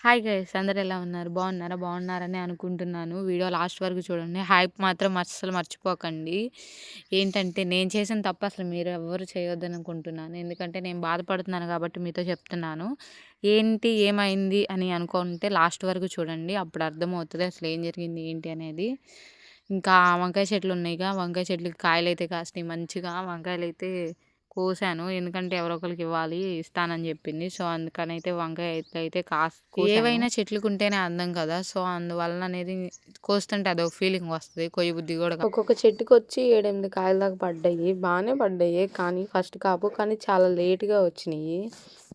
Hi guys అందరు ఎలా ఉన్నారు? బాగున్నారా? బాగున్నారని అనుకుంటున్నాను. వీడియో లాస్ట్ వరకు చూడండి. హైప్ మాత్రం అస్సలు మర్చిపోకండి. ఏంటంటే నేను చేసిన తప్పు అసలు మీరు ఎవరు చేయొద్దని అనుకుంటున్నాను ఎందుకంటే నేను బాధపడుతున్నాను కాబట్టి మీతో చెప్తున్నాను. ఏంటి? ఏమైంది? అని అనుకుంటే లాస్ట్ వరకు చూడండి. అప్పుడు అర్థమవుతుంది అసలు ఏం జరిగింది? ఏంటి అనేది. ఇంకా వంకాయ చెట్లు ఉన్నాయిగా వంకాయ చెట్లకి కాయలు అయితే కాసినాయి మంచిగా. వంకాయలు అయితే కోసాను. ఎందుకంటే ఎవరో ఒకరికి ఇవ్వాలి ఇస్తానని చెప్పింది. సో అందుకని అయితే వంకాయ అయితే కాస్ ఏవైనా చెట్లకు ఉంటేనే అందం కదా. సో అందువలన అనేది కోస్తుంటే అదొక ఫీలింగ్ వస్తుంది. కొయ్య బుద్ధి కూడా ఒక్కొక్క చెట్టుకి వచ్చి ఏడెనిమిది కాయల దాకా పడ్డాయి. బాగానే పడ్డాయి. కానీ ఫస్ట్ కాపు కానీ చాలా లేట్గా వచ్చినాయి.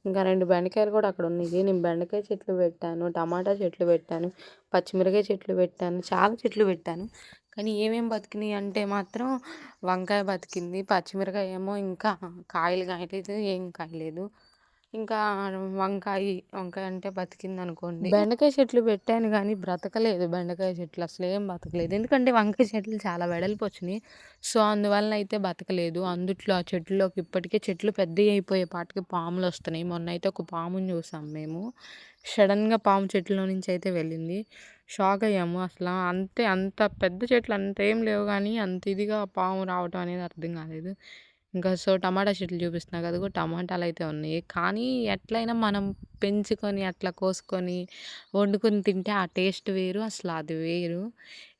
ఇంకా రెండు బెండకాయలు కూడా అక్కడ ఉన్నాయి. నేను బెండకాయ చెట్లు పెట్టాను టమాటా చెట్లు పెట్టాను పచ్చిమిరకాయ చెట్లు పెట్టాను చాలా చెట్లు పెట్టాను. కానీ ఏమేమి బతికినాయి అంటే మాత్రం వంకాయ బతికింది పచ్చిమిరకాయ ఏమో ఇంకా కాయలు కాయలేదు ఏం కాయలేదు. ఇంకా వంకాయ వంకాయ అంటే బతికింది అనుకోండి బెండకాయ చెట్లు పెట్టాను కానీ బ్రతకలేదు. బెండకాయ చెట్లు అసలు ఏం బతకలేదు. ఎందుకంటే వంకాయ చెట్లు చాలా వెడల్పు వచ్చినాయి. సో అందువల్ల అయితే బతకలేదు. అందుట్లో ఆ చెట్లలోకి ఇప్పటికే చెట్లు పెద్దవి అయిపోయే పాటికి పాములు వస్తున్నాయి. మొన్న అయితే ఒక పాముని చూసాం మేము. సడన్గా పాము చెట్లో నుంచి అయితే వెళ్ళింది. షాక్ అయ్యాము. అసలు అంతే అంత పెద్ద చెట్లు అంత ఏం లేవు కానీ అంత ఇదిగా పాము రావటం అనేది అర్థం కాలేదు. ఇంకా సో టమాటా చెట్లు చూపిస్తున్నా కదా టమాటాలు అయితే ఉన్నాయి. కానీ ఎట్లయినా మనం పెంచుకొని అట్లా కోసుకొని వండుకొని తింటే ఆ టేస్ట్ వేరు అసలు అది వేరు.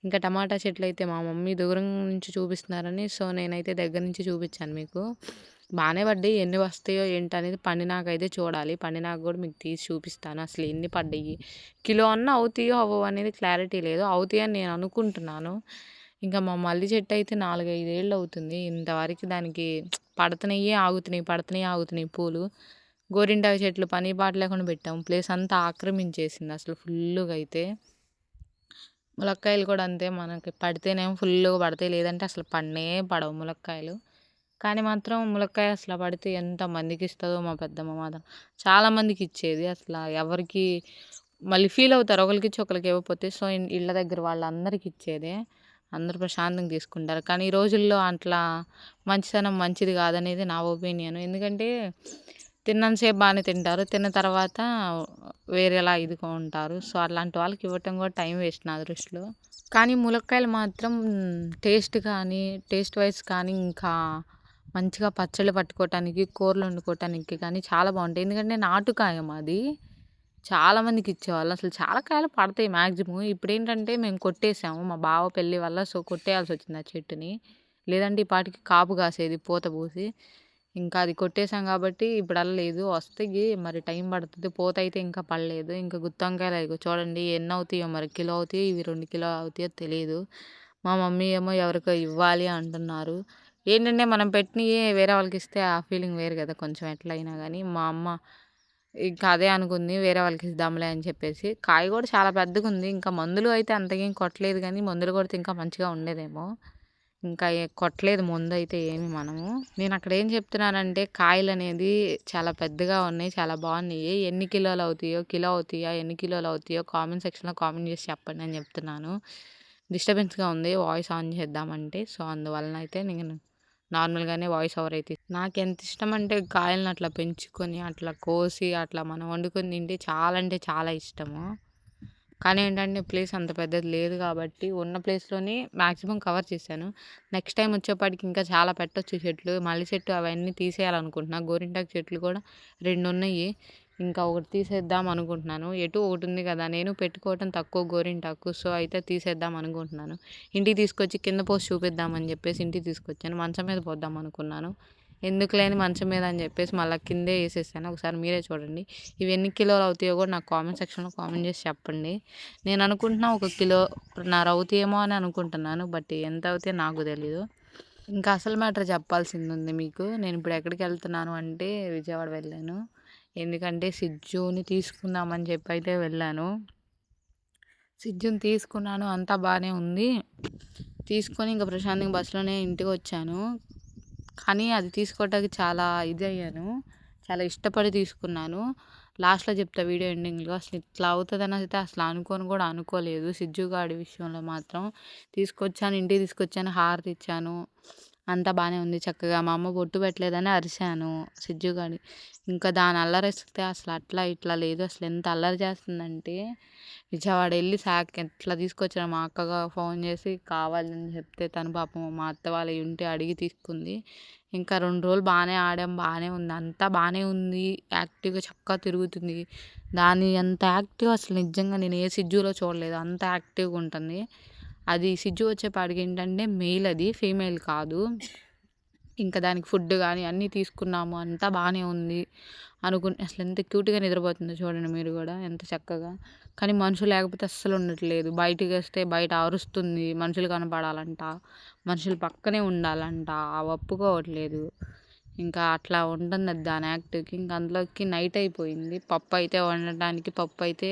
ఇంకా టమాటా చెట్లు అయితే మా మమ్మీ దూరం నుంచి చూపిస్తున్నారని సో నేనైతే దగ్గర నుంచి చూపించాను మీకు. బాగానే పడ్డాయి ఎన్ని వస్తాయో ఏంటనేది పండినాకైతే చూడాలి. పండినాక కూడా మీకు తీసి చూపిస్తాను. అసలు ఎన్ని పడ్డాయి కిలో అన్న అవుతాయో అవ్వవు అనేది క్లారిటీ లేదు. అవుతాయని నేను అనుకుంటున్నాను. ఇంకా మా మల్లి చెట్టు అయితే నాలుగైదేళ్ళు అవుతుంది. ఇంతవరకు దానికి పడుతున్నాయి ఆగుతున్నాయి పడుతున్నాయి ఆగుతున్నాయి పూలు. గోరింటాకు చెట్లు పని పాట లేకుండా పెట్టాము. ప్లేస్ అంతా ఆక్రమించేసింది అసలు ఫుల్గా అయితే. ములక్కాయలు కూడా అంతే మనకి పడితేనేమో ఫుల్గా పడతాయి. లేదంటే అసలు పన్నే పడవు ములక్కాయలు. కానీ మాత్రం ములక్కాయ అసలు పడితే ఎంత మందికి ఇస్తుందో మా పెద్దమ్మ మాత్రం. చాలా మందికి ఇచ్చేది అసలు. ఎవరికి మళ్ళీ ఫీల్ అవుతారు. ఒకరికి ఇచ్చి ఒకరికి ఇవ్వకపోతే. సో ఇళ్ళ దగ్గర వాళ్ళందరికి ఇచ్చేదే. అందరూ ప్రశాంతంగా తీసుకుంటారు. కానీ ఈ రోజుల్లో అట్లా మంచితనం మంచిది కాదనేది నా ఒపీనియన్. ఎందుకంటే తిన్నంతసేపు బాగానే తింటారు. తిన్న తర్వాత వేరేలా ఇదిగా ఉంటారు. సో అలాంటి వాళ్ళకి ఇవ్వటం కూడా టైం వేస్ట్ నా దృష్టిలో. కానీ ములక్కాయలు మాత్రం టేస్ట్ కానీ టేస్ట్ వైజ్ కానీ ఇంకా మంచిగా పచ్చళ్ళు పట్టుకోవటానికి కూరలు వండుకోవటానికి కానీ చాలా బాగుంటాయి. ఎందుకంటే నాటుకాయ మాది చాలామందికి ఇచ్చేవాళ్ళు. అసలు చాలా కాయలు పడతాయి మ్యాక్సిమం ఇప్పుడు ఏంటంటే మేము కొట్టేసాము. మా బావ పెళ్ళి వల్ల సో కొట్టేయాల్సి వచ్చింది ఆ చెట్టుని. లేదంటే ఈ పాటికి కాపు కాసేది పూత పూసి. ఇంకా అది కొట్టేసాం కాబట్టి ఇప్పుడు లేదు. వస్తాయి. మరి టైం పడుతుంది. పూత అయితే ఇంకా పడలేదు. ఇంకా గుత్తొంకాయలు చూడండి. ఎన్ని అవుతాయో మరి? కిలో అవుతాయో? ఇవి రెండు కిలో అవుతాయో తెలియదు మా మమ్మీ ఏమో ఎవరికో ఇవ్వాలి అంటున్నారు. ఏంటంటే మనం పెట్టినవి వేరే వాళ్ళకి ఇస్తే ఆ ఫీలింగ్ వేరు కదా. కొంచెం ఎట్లయినా కానీ మా అమ్మ ఇంకా అదే అనుకుంది వేరే వాళ్ళకి ఇద్దాంలే అని చెప్పేసి. కాయ కూడా చాలా పెద్దగా ఉంది ఇంకా మందులు అయితే అంతకేం కొట్టలేదు కానీ మందులు కొడితే ఇంకా మంచిగా ఉండేదేమో. ఇంకా కొట్టలేదు ముందు అయితే ఏమి మనము. నేను అక్కడ ఏం చెప్తున్నానంటే కాయలు అనేది చాలా పెద్దగా ఉన్నాయి చాలా బాగున్నాయి. ఎన్ని కిలోలు అవుతాయో కిలో అవుతాయా ఎన్ని కిలోలు అవుతాయో కామెంట్ సెక్షన్లో కామెంట్ చేసి చెప్పండి అని చెప్తున్నాను. డిస్టర్బెన్స్గా ఉంది వాయిస్ ఆన్ చేద్దామంటే. సో అందువలన అయితే నేను నార్మల్గానే వాయిస్ ఓవర్ అయితే నాకు ఎంత ఇష్టం అంటే కాయలను అట్లా పెంచుకొని అట్లా కోసి అట్లా మనం వండుకొని తింటే చాలా అంటే చాలా ఇష్టము. కానీ ఏంటంటే ప్లేస్ అంత పెద్దది లేదు కాబట్టి ఉన్న ప్లేస్లోనే మ్యాక్సిమం కవర్ చేశాను. నెక్స్ట్ టైం వచ్చేప్పటికి ఇంకా చాలా పెట్టొచ్చు చెట్లు మల్లి చెట్టు అవన్నీ తీసేయాలనుకుంటున్నా. గోరింటాకు చెట్లు కూడా రెండు ఉన్నాయి ఇంకా ఒకటి తీసేద్దాం అనుకుంటున్నాను. ఎటు ఒకటి ఉంది కదా నేను పెట్టుకోవటం తక్కువ గోరింటాకు సో అయితే తీసేద్దాం అనుకుంటున్నాను. ఇంటికి తీసుకొచ్చి కింద పోసి చూపిద్దామని చెప్పేసి ఇంటికి తీసుకొచ్చాను. మంచం మీద పోద్దాం అనుకున్నాను. ఎందుకు లేని మంచం మీద అని చెప్పేసి మళ్ళీ కిందే వేసేసాను. ఒకసారి మీరే చూడండి. ఇవి ఎన్ని కిలోలు అవుతాయో కూడా నాకు కామెంట్ సెక్షన్లో కామెంట్ చేసి చెప్పండి. నేను అనుకుంటున్నా ఒక కిలో నార అవుతాయేమో అని అనుకుంటున్నాను బట్ ఎంత అవుతాయో నాకు తెలీదు. ఇంకా అసలు మ్యాటర్ చెప్పాల్సింది ఉంది మీకు. నేను ఇప్పుడు ఎక్కడికి వెళ్తున్నాను అంటే విజయవాడ వెళ్ళాను. ఎందుకంటే సిజ్జుని తీసుకుందామని చెప్పి అయితే వెళ్ళాను. సిజ్జుని తీసుకున్నాను అంతా బాగానే ఉంది. తీసుకొని ఇంకా ప్రశాంతంగా బస్సులోనే ఇంటికి వచ్చాను. కానీ అది తీసుకోవటానికి చాలా ఇది అయ్యాను చాలా ఇష్టపడి తీసుకున్నాను. లాస్ట్లో చెప్తా వీడియో ఎండింగ్లో అసలు ఇట్లా అవుతుందని అయితే అసలు అనుకోని కూడా అనుకోలేదు. సిజ్జుగాడి విషయంలో మాత్రం తీసుకొచ్చాను ఇంటికి తీసుకొచ్చాను హారతి ఇచ్చాను అంతా బాగానే ఉంది చక్కగా. మా అమ్మ బొట్టు పెట్టలేదని అరిశాను సిజ్జు గాడి. ఇంకా దాని అల్లరిస్తే అసలు అట్లా ఇట్లా లేదు. అసలు ఎంత అల్లరి చేస్తుందంటే విజయవాడ వెళ్ళి శాక్ ఎట్లా తీసుకొచ్చిన మా అక్కగా ఫోన్ చేసి కావాలని చెప్తే తను పాపం మా అత్త వాళ్ళ ఉంటే అడిగి తీసుకుంది. ఇంకా రెండు రోజులు బాగానే ఆడాం బాగానే ఉంది. అంతా బాగానే ఉంది. యాక్టివ్గా చక్కగా తిరుగుతుంది. దాని అంత యాక్టివ్ అసలు నిజంగా నేను ఏ సిజ్జులో చూడలేదు. అంత యాక్టివ్గా ఉంటుంది. అది సిజ్జు వచ్చేపాటికి ఏంటంటే మెయిల్ అది ఫీమేల్ కాదు. ఇంకా దానికి ఫుడ్ కానీ అన్నీ తీసుకున్నాము అంతా బాగానే ఉంది అనుకుని అసలు ఎంత క్యూట్గా నిద్రపోతుందో చూడండి మీరు కూడా ఎంత చక్కగా. కానీ మనుషులు లేకపోతే అస్సలు ఉండట్లేదు. బయటికి వస్తే బయట అరుస్తుంది మనుషులు కనపడాలంట మనుషులు పక్కనే ఉండాలంట ఒప్పుకోవట్లేదు. ఇంకా అట్లా ఉంటుంది అది దాని యాక్టివ్కి ఇంకా అందులోకి నైట్ అయిపోయింది. పప్పు అయితే వండటానికి పప్పు అయితే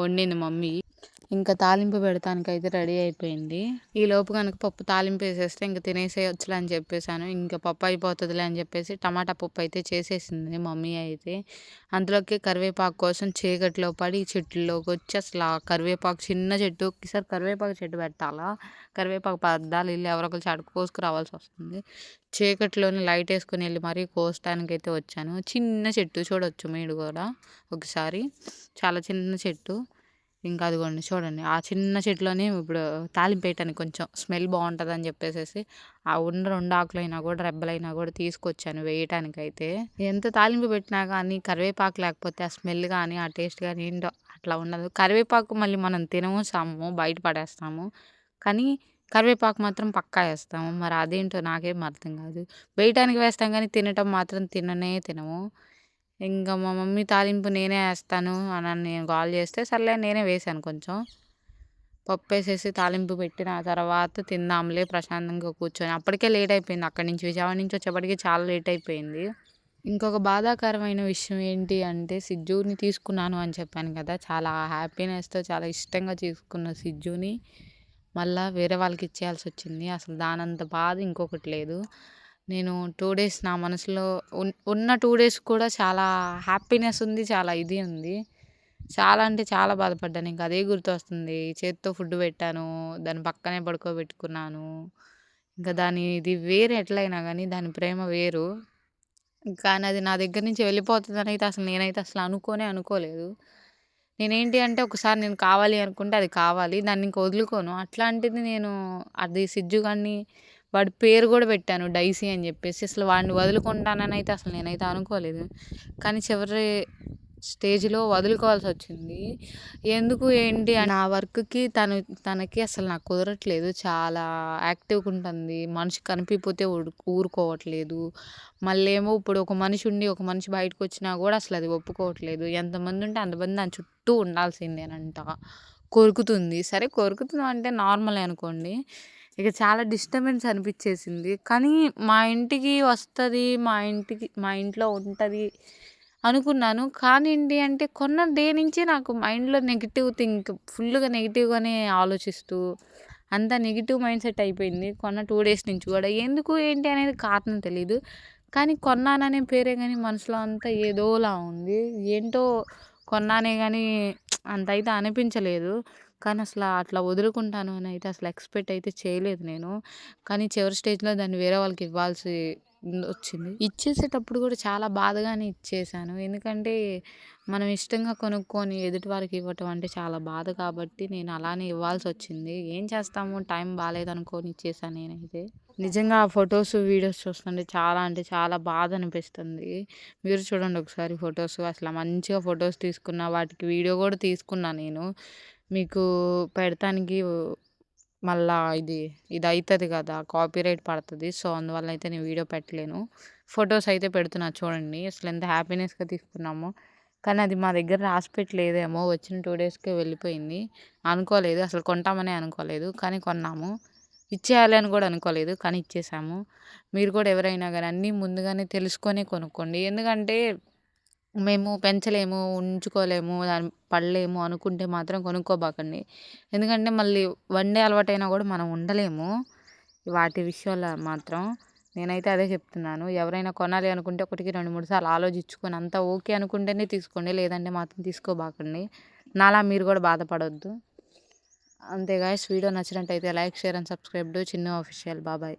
వండింది మమ్మీ. ఇంకా తాలింపు పెడతానికైతే రెడీ అయిపోయింది. ఈ లోపు కనుక పప్పు తాలింపు వేసేస్తే ఇంకా తినేసేయచ్చులే అని చెప్పేసాను ఇంకా పప్పు అయిపోతుందిలే అని చెప్పేసి టమాటా పప్పు అయితే చేసేసింది మమ్మీ అయితే. అందులోకి కరివేపాకు కోసం చీకట్లో పడి చెట్లలోకి వచ్చి అసలు ఆ కరివేపాకు చిన్న చెట్టు ఒకసారి కరివేపాకు చెట్టు పెట్టాలా? కరివేపాకు పద్దాలు వెళ్ళి ఎవరొకరు చాటు కోసుకు రావాల్సి వస్తుంది. చీకట్లోని లైట్ వేసుకుని వెళ్ళి మరీ కోసడానికి అయితే వచ్చాను. చిన్న చెట్టు చూడొచ్చు మీరు కూడా ఒకసారి. చాలా చిన్న చెట్టు. ఇంకా అదిగోండి చూడండి ఆ చిన్న చెట్లోనే ఇప్పుడు తాలింపు వేయటానికి కొంచెం స్మెల్ బాగుంటుంది అని చెప్పేసి ఆ ఉన్న రెండు ఆకులైనా కూడా రెబ్బలైనా కూడా తీసుకొచ్చాను వేయటానికి అయితే ఎంత తాలింపు పెట్టినా కానీ కరివేపాకు లేకపోతే ఆ స్మెల్ కానీ ఆ టేస్ట్ కానీ ఏంటో అట్లా ఉండదు. కరివేపాకు మళ్ళీ మనం తినము సాము బయట పడేస్తాము. కానీ కరివేపాకు మాత్రం పక్కా వేస్తాము. మరి అదేంటో నాకేం అర్థం కాదు. వేయటానికి వేస్తాం కానీ తినటం మాత్రం తిననే తినము. ఇంకా మా మమ్మీ తాలింపు నేనే వేస్తాను అని నేను కాల్ చేస్తే సర్లే నేనే వేసాను కొంచెం. పప్పు వేసేసి తాలింపు పెట్టిన తర్వాత తిందాంలే ప్రశాంతంగా కూర్చొని. అప్పటికే లేట్ అయిపోయింది. అక్కడి నుంచి విజయవాడ నుంచి వచ్చేప్పటికి చాలా లేట్ అయిపోయింది. ఇంకొక బాధాకరమైన విషయం ఏంటి అంటే సిజ్జుని తీసుకున్నాను అని చెప్పాను కదా. చాలా హ్యాపీనెస్తో చాలా ఇష్టంగా తీసుకున్న సిజ్జుని మళ్ళీ వేరే వాళ్ళకి ఇచ్చేయాల్సి వచ్చింది. అసలు దానంత బాధ ఇంకొకటి లేదు. నేను టూ డేస్ నా మనసులో ఉన్న టూ డేస్ కూడా చాలా హ్యాపీనెస్ ఉంది చాలా ఇది ఉంది. చాలా అంటే చాలా బాధపడ్డాను. ఇంకా అదే గుర్తొస్తుంది. చేత్తో ఫుడ్ పెట్టాను దాని పక్కనే పడుకోబెట్టుకున్నాను. ఇంకా దాని ఇది వేరు ఎట్లయినా కానీ దాని ప్రేమ వేరు. కానీ అది నా దగ్గర నుంచి వెళ్ళిపోతుందని అయితే అసలు నేనైతే అసలు అనుకోనే అనుకోలేదు. నేనేంటి అంటే ఒకసారి నేను కావాలి అనుకుంటే అది కావాలి. దాన్ని ఇంక వదులుకోను. అట్లాంటిది నేను అది సిజ్జు కానీ వాడి పేరు కూడా పెట్టాను డైసీ అని చెప్పేసి. అసలు వాడిని వదులుకుంటానని అయితే అసలు నేనైతే అనుకోలేదు. కానీ చివరి స్టేజ్లో వదులుకోవాల్సి వచ్చింది. ఎందుకు ఏంటి నా వర్క్కి తను తనకి అసలు నాకు కుదరట్లేదు. చాలా యాక్టివ్గా ఉంటుంది. మనిషి కనిపిపోతే ఊరుకోవట్లేదు. మళ్ళీ ఏమో ఇప్పుడు ఒక మనిషి ఉండి ఒక మనిషి బయటకు వచ్చినా కూడా అసలు అది ఒప్పుకోవట్లేదు. ఎంతమంది ఉంటే అంతమంది దాని చుట్టూ ఉండాల్సిందేనంట. కొరుకుతుంది. సరే కొరుకుతుంది అంటే నార్మల్ అనుకోండి. ఇక చాలా డిస్టర్బెన్స్ అనిపించేసింది కానీ మా ఇంటికి వస్తుంది మా ఇంటికి మా ఇంట్లో ఉంటుంది అనుకున్నాను. కానీ ఏంటి అంటే కొన్న డే నుంచి నాకు మైండ్లో నెగిటివ్ థింక్ ఫుల్గా నెగిటివ్గానే ఆలోచిస్తూ అంతా నెగిటివ్ మైండ్ సెట్ అయిపోయింది. కొన్న టూ డేస్ నుంచి కూడా. ఎందుకు ఏంటి అనేది కారణం తెలియదు కానీ కొన్నాననే పేరే కానీ మనసులో అంతా ఏదోలా ఉంది. ఏంటో కొన్నానే కానీ అంత అయితే అనిపించలేదు. కానీ అసలు అట్లా వదులుకుంటాను అని అయితే అసలు ఎక్స్పెక్ట్ అయితే చేయలేదు నేను. కానీ చివరి స్టేజ్లో దాన్ని వేరే వాళ్ళకి ఇవ్వాల్సి వచ్చింది. ఇచ్చేసేటప్పుడు కూడా చాలా బాధగానే ఇచ్చేసాను. ఎందుకంటే మనం ఇష్టంగా కొనుక్కొని ఎదుటి వారికి ఇవ్వటం అంటే చాలా బాధ కాబట్టి నేను అలానే ఇవ్వాల్సి వచ్చింది. ఏం చేస్తాము? టైం బాగాలేదనుకొని ఇచ్చేసాను నేనైతే. నిజంగా ఆ ఫొటోస్ వీడియోస్ చూస్తుంటే చాలా అంటే చాలా బాధ అనిపిస్తుంది. మీరు చూడండి ఒకసారి ఫొటోస్. అసలు మంచిగా ఫొటోస్ తీసుకున్న వాటికి వీడియో కూడా తీసుకున్నా నేను. మీకు పెడతానికి మళ్ళా ఇది ఇది అవుతుంది కదా కాపీరైట్ పడుతుంది. సో అందువల్ల అయితే నేను వీడియో పెట్టలేను. ఫొటోస్ అయితే పెడుతున్నా చూడండి అసలు ఎంత హ్యాపీనెస్గా తీసుకున్నామో. కానీ అది మా దగ్గర రాసి పెట్టలేదేమో వచ్చిన టూ డేస్కే వెళ్ళిపోయింది. అనుకోలేదు అసలు కొంటామని అనుకోలేదు కానీ కొన్నాము. ఇచ్చేయాలి అని కూడా అనుకోలేదు కానీ ఇచ్చేసాము. మీరు కూడా ఎవరైనా కానీ అన్నీ ముందుగానే తెలుసుకొని కొనుక్కోండి. ఎందుకంటే మేము పెంచలేము ఉంచుకోలేము దాని పడలేము అనుకుంటే మాత్రం కొనుక్కోబాకండి. ఎందుకంటే మళ్ళీ వండే అలవాటైనా కూడా మనం ఉండలేము. వాటి విషయంలో మాత్రం నేనైతే అదే చెప్తున్నాను. ఎవరైనా కొనాలి అనుకుంటే ఒకటికి రెండు మూడు సార్లు ఆలోచించుకొని అంతా ఓకే అనుకుంటేనే తీసుకోండి లేదంటే మాత్రం తీసుకోబాకండి. నాలా మీరు కూడా బాధపడొద్దు. అంతే గాయస్ వీడియో నచ్చినట్టయితే like share and subscribe to Chinna official Babai